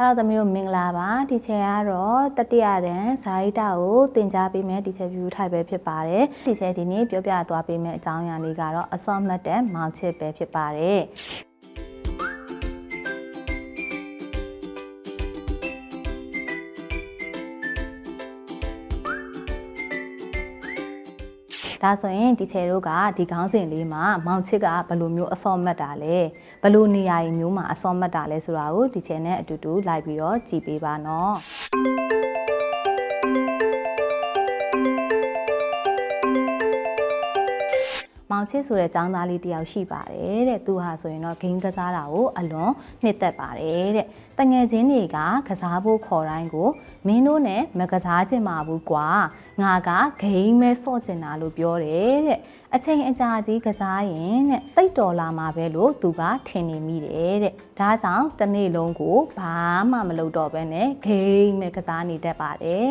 ဒါတော့သမီးတို့မင်္ဂလာပါဒီချယ်ကတော့တတိယတန်းဇာတိတာကိုသင်ကြားပေးမယ်ဒီချယ် view ထိုက်ပဲဖြစ်ပါတယ်ဒီချယ်ဒီနေ့ပြောပြသွားပေးမယ်အကြောင်းအရာလေးကတော့အစောမှတ်တဲ့မောင်ချစ်ပဲဖြစ်ပါတယ် ဒါဆိုရင်ဒီချယ်တို့ကဒီခေါင်းစဉ်လေးမှာမောင်ချစ်ကဘယ်လိုမျိုးအစောမှတ်တာလဲဘယ်လိုနေရာကြီးမျိုးမှာအစောမှတ်တာလဲဆိုတာကိုဒီချယ်နဲ့အတူတူလိုက်ပြီးတော့ကြည့်ပေးပါနော်မောင်ချစ်ဆိုတဲ့ចောင်းသားလေးတယောက်ရှိပါတယ်တဲ့သူဟာဆိုရင်တော့ဂိမ်းကစားတာကိုအလွန်နှစ်သက်ပါတယ်တဲ့တငယ်ချင်းတွေကကစားဖို့ခေါ်တိုင်းကိုမင်းတို့နဲ့မကစားချင်ပါဘူးကွာ ငါကဂိမ်းမဲစော့ချင်တာလို့ပြောတယ်တဲ့အချိန်အကြာကြီးကစားရင်တဲ့တိတ်တော်လာမှာပဲလို့သူကထင်နေမိတယ်တဲ့ဒါကြောင့်တစ်နေ့လုံးကိုဘာမှမလုပ်တော့ဘဲနဲ့ဂိမ်းမဲကစားနေတတ်ပါတယ်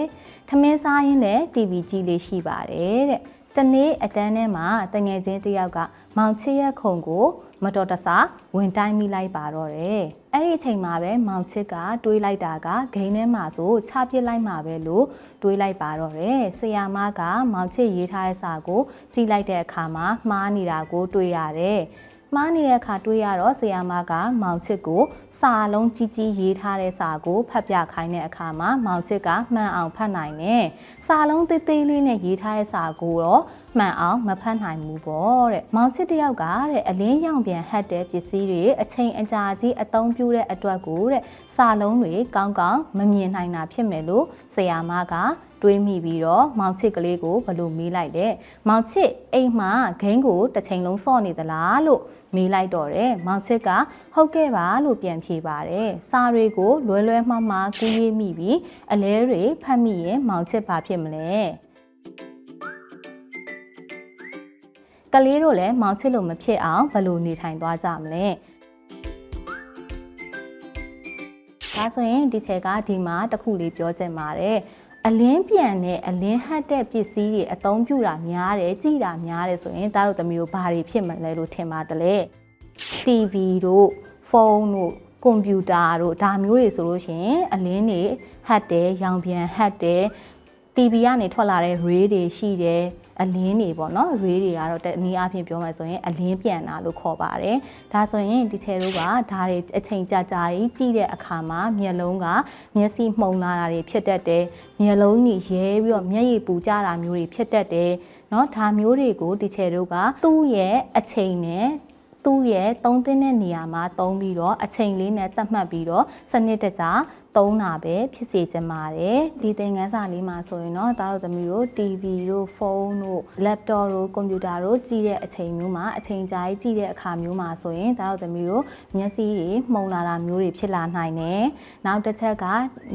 ထမင်းစားရင်းနဲ့ TV ကြည့်လေးရှိပါတယ်တဲ့တနေ့အတန်းထဲမှာတငယ်ချင်းတစ်ယောက်ကမောင်ချစ်ရဲ့ခုံကို မတော်တဆဝင်တိုင်းမိလိုက်ပါတော့တယ်။အဲ့ဒီအချိန်မှာပဲမောင်ချစ်ကတွေးလိုက်တာကဂိမ်းထဲမှာဆိုချပစ်လိုက်မှာပဲလို့တွေးလိုက်ပါတော့တယ်။ဆရာမကမောင်ချစ်ရေးထားတဲ့စာကိုကြည့်လိုက်တဲ့အခါမှာမှားနေတာကိုတွေးရတယ်။ မှားနေတဲ့အခါတွေးရတော့ဆရာမကမောင်ချစ်ကိုစာလုံးကြီးကြီးရေးထားတဲ့စာကိုဖတ်ပြခိုင်းတဲ့အခါမှာမောင်ချစ်ကမှန်အောင်ဖတ်နိုင်တယ်။စာလုံးသေးသေးလေးနဲ့ရေးထားတဲ့စာကိုတော့မှန်အောင်မဖတ်နိုင်ဘူးပေါ့တဲ့။မောင်ချစ်တယောက်ကတဲ့အလင်းရောင်ပြန်ဟတ်တဲ့ပစ္စည်းတွေအချိန်အကြာကြီးအသုံးပြုတဲ့အတွက်ကိုတဲ့စာလုံးတွေကောင်းကောင်းမမြင်နိုင်တာဖြစ်မယ်လို့ဆရာမက တွေးမိပြီးတော့မောင်ချစ်ကလေးကိုဘလို့မေးလိုက်တဲ့မောင်ချစ်အိမ်မှာဂိမ်းကိုတစ်ချိန်လုံးစော့နေသလားလို့မေးလိုက်တော့တယ်မောင်ချစ်ကဟုတ်ကဲ့ပါလို့ပြန်ဖြေပါတယ်စာတွေကိုလွယ်လွယ်မှားမှားကူးရေးမိပြီးအလဲတွေဖတ်မိရင်မောင်ချစ်ဘာဖြစ်မလဲကလေးတို့လည်းမောင်ချစ်လို့မဖြစ်အောင်ဘယ်လိုနေထိုင်သွားကြမလဲဒါဆိုရင်ဒီချက်ကဒီမှာတစ်ခုလေးပြောချင်ပါတယ် အလင်းပြန်နဲ့အလင်းဟတ်တဲ့ပစ္စည်းတွေအသုံးပြုတာများတယ်ကြည်တာများတယ်ဆိုရင်သားတို့သမီးတို့ဘာတွေဖြစ်မလဲလို့ထင်ပါတယ်လေ TV တို့ဖုန်းတို့ကွန်ပျူတာတို့ဒါမျိုးတွေဆိုလို့ရှိရင်အလင်းတွေဟတ်တယ်ရောင်ပြန်ဟတ်တယ် TV ကနေထွက်လာတဲ့ ray တွေရှိတယ်အလင်းတွေပေါ့နော် ray တွေကတော့တနည်းအားဖြင့်ပြောမှဆိုရင်အလင်းပြန်တာလို့ခေါ်ပါတယ်ဒါဆိုရင်ဒီချေတို့ကဒါတွေအချိန်ကြာကြာကြီးကြည့်တဲ့အခါမှာမျက်လုံးကမျက်စိမှုန်လာတာတွေဖြစ်တတ်တယ်မျက်လုံးကြီးရဲပြီးတော့မျက်ရည်ပူကြတာမျိုးတွေဖြစ်တတ်တယ်เนาะဒါမျိုးတွေကိုဒီချေတို့ကသူ့ရဲ့အချိန်နဲ့ သူ့ရဲ့သုံးသင်းတဲ့နေရာမှာသုံးပြီးတော့အချိန်လေးနဲ့သတ်မှတ်ပြီးတော့စနစ်တကျသုံးတာပဲဖြစ်စေချင်ပါတယ်ဒီသင်ခန်းစာလေးမှာဆိုရင်တော့သားတို့သမီးတို့ TV တို့ဖုန်းတို့ laptop တို့ကွန်ပျူတာတို့ကြည့်တဲ့အချိန်မျိုးမှာအချိန်ကြာကြီးကြည့်တဲ့အခါမျိုးမှာဆိုရင်သားတို့သမီးတို့မျက်စိတွေမှုန်လာတာမျိုးတွေဖြစ်လာနိုင်တယ်နောက်တစ်ချက်က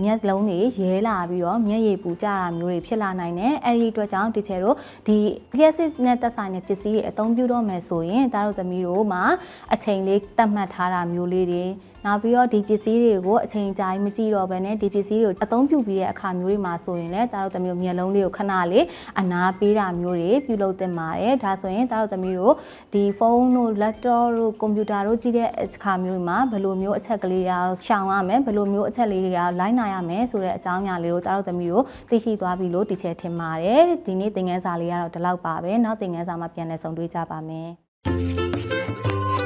မျက်လုံးတွေရဲလာပြီးတော့မျက်ရည်ပူကြတာမျိုးတွေဖြစ်လာနိုင်တယ်အဲ့ဒီအတွက်ကြောင့်ဒီချေတို့ဒီလျှက်စစ်နဲ့သက်ဆိုင်တဲ့ပစ္စည်းတွေအသုံးပြုတော့မယ်ဆိုရင်သားတို့သမီးတို့မှာအချိန်လေးသတ်မှတ်ထားတာမျိုးလေးတွေနောက်ပြီးတော့ဒီပစ္စည်းတွေကိုအချိန်ကြာကြီးမကြည့်တော့ဘဲနဲ့ဒီပစ္စည်းတွေကိုအသုံးပြုပြီးတဲ့အခါမျိုးတွေမှာဆိုရင်လည်းတာတို့သမီးတို့မျက်လုံးလေးကိုခဏလေးအနာပေးတာမျိုးတွေပြုလုပ်သင့်ပါတယ်ဒါဆိုရင်တာတို့သမီးတို့ဒီဖုန်းတို့ laptop တို့ကွန်ပျူတာတို့ကြည့်တဲ့အခါမျိုးမှာဘယ်လိုမျိုးအချက်ကလေးတွေရှောင်ရမယ်ဘယ်လိုမျိုးအချက်လေးတွေကလိုင်းနာရမယ်ဆိုတဲ့အကြောင်းအရာလေးကိုတာတို့သမီးတို့သိရှိသွားပြီလို့ဒီချက်ထင်ပါတယ်ဒီနေ့သင်ခန်းစာလေးကတော့ဒီလောက်ပါပဲနောက်သင်ခန်းစာမှာပြန်လည်ဆုံတွေ့ကြပါမယ် すみません。